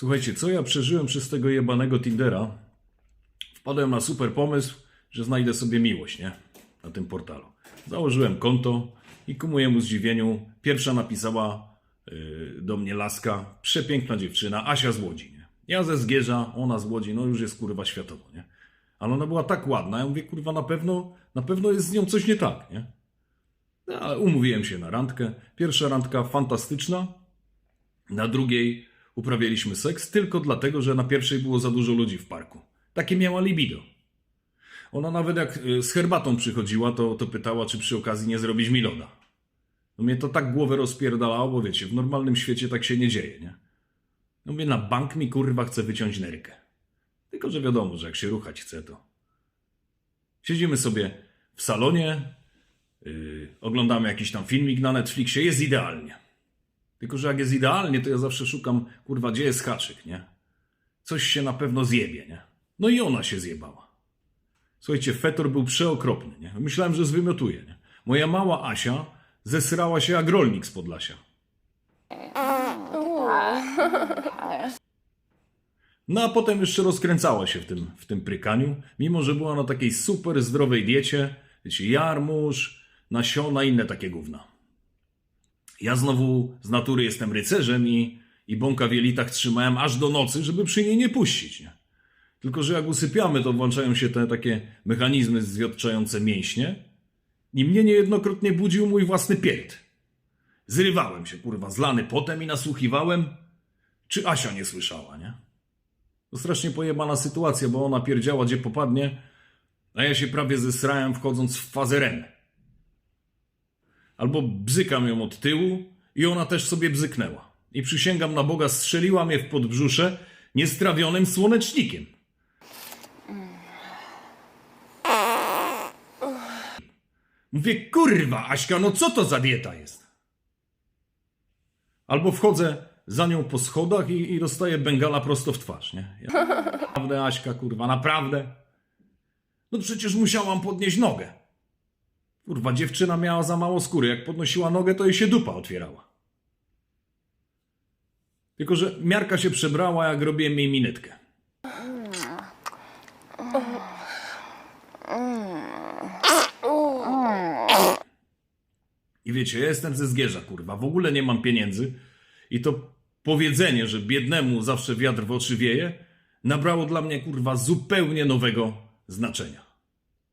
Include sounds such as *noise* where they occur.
Słuchajcie, co ja przeżyłem przez tego jebanego Tindera? Wpadłem na super pomysł, że znajdę sobie miłość, nie? Na tym portalu. Założyłem konto i ku mojemu zdziwieniu pierwsza napisała yy, do mnie laska, przepiękna dziewczyna, Asia z Łodzi, nie? Ja ze Zgierza, ona z Łodzi, no już jest kurwa światowo, nie? Ale ona była tak ładna, ja mówię, kurwa, na pewno, na pewno jest z nią coś nie tak, nie? No, ale umówiłem się na randkę. Pierwsza randka fantastyczna, na drugiej uprawialiśmy seks tylko dlatego, że na pierwszej było za dużo ludzi w parku. Takie miała libido. Ona nawet jak y, z herbatą przychodziła, to, to pytała, czy przy okazji nie zrobić mi loda. No mnie to tak głowę rozpierdalało, bo wiecie, w normalnym świecie tak się nie dzieje, nie? No mnie na bank mi kurwa chce wyciąć nerkę. Tylko, że wiadomo, że jak się ruchać chce, to... Siedzimy sobie w salonie, yy, oglądamy jakiś tam filmik na Netflixie, jest idealnie. Tylko, że jak jest idealnie, to ja zawsze szukam, kurwa, gdzie jest haczyk, nie? Coś się na pewno zjebie, nie? No i ona się zjebała. Słuchajcie, fetor był przeokropny, nie? Myślałem, że zwymiotuje, nie? Moja mała Asia zesrała się jak rolnik z Podlasia. No a potem jeszcze rozkręcała się w tym, w tym prykaniu, mimo że była na takiej super zdrowej diecie, wiecie, jarmuż, nasiona, inne takie gówna. Ja znowu z natury jestem rycerzem i, i bąka w jelitach trzymałem aż do nocy, żeby przy niej nie puścić. Nie? Tylko, że jak usypiamy, to włączają się te takie mechanizmy zwiotczające mięśnie i mnie niejednokrotnie budził mój własny pięt. Zrywałem się, kurwa, zlany potem i nasłuchiwałem, czy Asia nie słyszała, nie? To strasznie pojebana sytuacja, bo ona pierdziała gdzie popadnie, a ja się prawie zesrałem wchodząc w fazę REM. Albo bzykam ją od tyłu i ona też sobie bzyknęła. I przysięgam na Boga, strzeliła mnie w podbrzusze niestrawionym słonecznikiem. Mówię, kurwa, Aśka, no co to za dieta jest? Albo wchodzę za nią po schodach i, i dostaję bengala prosto w twarz, nie? Ja, *laughs* naprawdę, Aśka, kurwa, naprawdę? No przecież musiałam podnieść nogę. Kurwa, dziewczyna miała za mało skóry. Jak podnosiła nogę, to jej się dupa otwierała. Tylko, że miarka się przebrała, jak robiłem jej minetkę. I wiecie, ja jestem ze Zgierza, kurwa, w ogóle nie mam pieniędzy. I to powiedzenie, że biednemu zawsze wiatr w oczy wieje, nabrało dla mnie, kurwa, zupełnie nowego znaczenia.